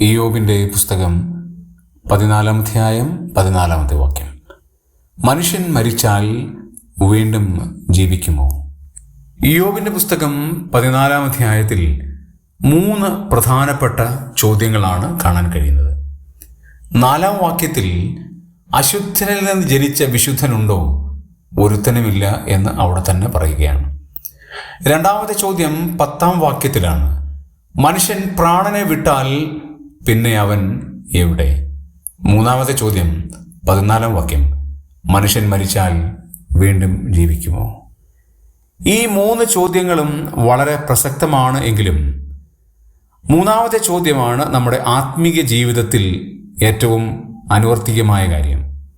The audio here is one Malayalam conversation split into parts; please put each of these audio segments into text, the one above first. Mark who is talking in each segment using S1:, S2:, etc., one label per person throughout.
S1: ഇയോബിന്റെ പുസ്തകം പതിനാലാം അധ്യായം പതിനാലാമത്തെ വാക്യം. മനുഷ്യൻ മരിച്ചാൽ വീണ്ടും ജീവിക്കുമോ? ഇയോബിന്റെ പുസ്തകം പതിനാലാം അധ്യായത്തിൽ മൂന്ന് പ്രധാനപ്പെട്ട ചോദ്യങ്ങളാണ് കാണാൻ കഴിയുന്നത്. നാലാം വാക്യത്തിൽ അശുദ്ധനിൽ നിന്ന് ജനിച്ച വിശുദ്ധനുണ്ടോ? ഒരുത്തനുമില്ല എന്ന് അവിടെ തന്നെ പറയുകയാണ്. രണ്ടാമത്തെ ചോദ്യം പത്താം വാക്യത്തിലാണ്. മനുഷ്യൻ പ്രാണനെ വിട്ടാൽ പിന്നെ അവൻ എവിടെ? മൂന്നാമത്തെ ചോദ്യം പതിനാലാം വാക്യം. മനുഷ്യൻ മരിച്ചാൽ വീണ്ടും ജീവിക്കുമോ? ഈ മൂന്ന് ചോദ്യങ്ങളും വളരെ പ്രസക്തമാണ് എങ്കിലും മൂന്നാമത്തെ ചോദ്യമാണ് നമ്മുടെ ആത്മീയ ജീവിതത്തിൽ ഏറ്റവും അനുവർത്തികമായ കാര്യം.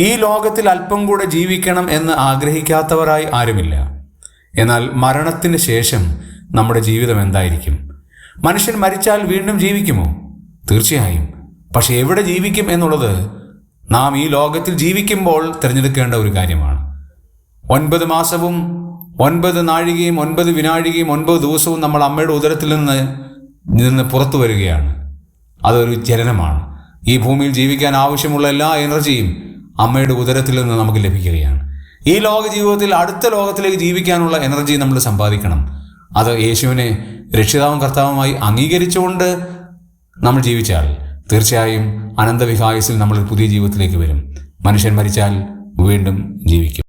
S1: ഈ ലോകത്തിൽ അല്പം കൂടെ ജീവിക്കണം എന്ന് ആഗ്രഹിക്കാത്തവരായി ആരുമില്ല. എന്നാൽ മരണത്തിന് ശേഷം നമ്മുടെ ജീവിതം എന്തായിരിക്കും? മനുഷ്യൻ മരിച്ചാൽ വീണ്ടും ജീവിക്കുമോ? തീർച്ചയായും. പക്ഷെ എവിടെ ജീവിക്കും എന്നുള്ളത് നാം ഈ ലോകത്തിൽ ജീവിക്കുമ്പോൾ തിരഞ്ഞെടുക്കേണ്ട ഒരു കാര്യമാണ്. ഒൻപത് മാസവും ഒൻപത് നാഴികയും ഒൻപത് വിനാഴികയും ഒൻപത് ദിവസവും നമ്മൾ അമ്മയുടെ ഉദരത്തിൽ നിന്ന് നിന്ന് പുറത്തു വരികയാണ്. അതൊരു ജനനമാണ്. ഈ ഭൂമിയിൽ ജീവിക്കാൻ ആവശ്യമുള്ള എല്ലാ എനർജിയും അമ്മയുടെ ഉദരത്തിൽ നിന്ന് നമുക്ക് ലഭിക്കുകയാണ്. ഈ ലോക ജീവിതത്തിൽ അടുത്ത ലോകത്തിലേക്ക് ജീവിക്കാനുള്ള എനർജി നമ്മൾ സമ്പാദിക്കണം. അത് യേശുവിനെ രക്ഷിതാവും കർത്താവുമായി അംഗീകരിച്ചുകൊണ്ട് നമ്മൾ ജീവിച്ചാൽ തീർച്ചയായും അനന്തവിഹായസിൽ നമ്മൾ പുതിയ ജീവിതത്തിലേക്ക് വരും. മനുഷ്യൻ മരിച്ചാൽ വീണ്ടും ജീവിക്കും.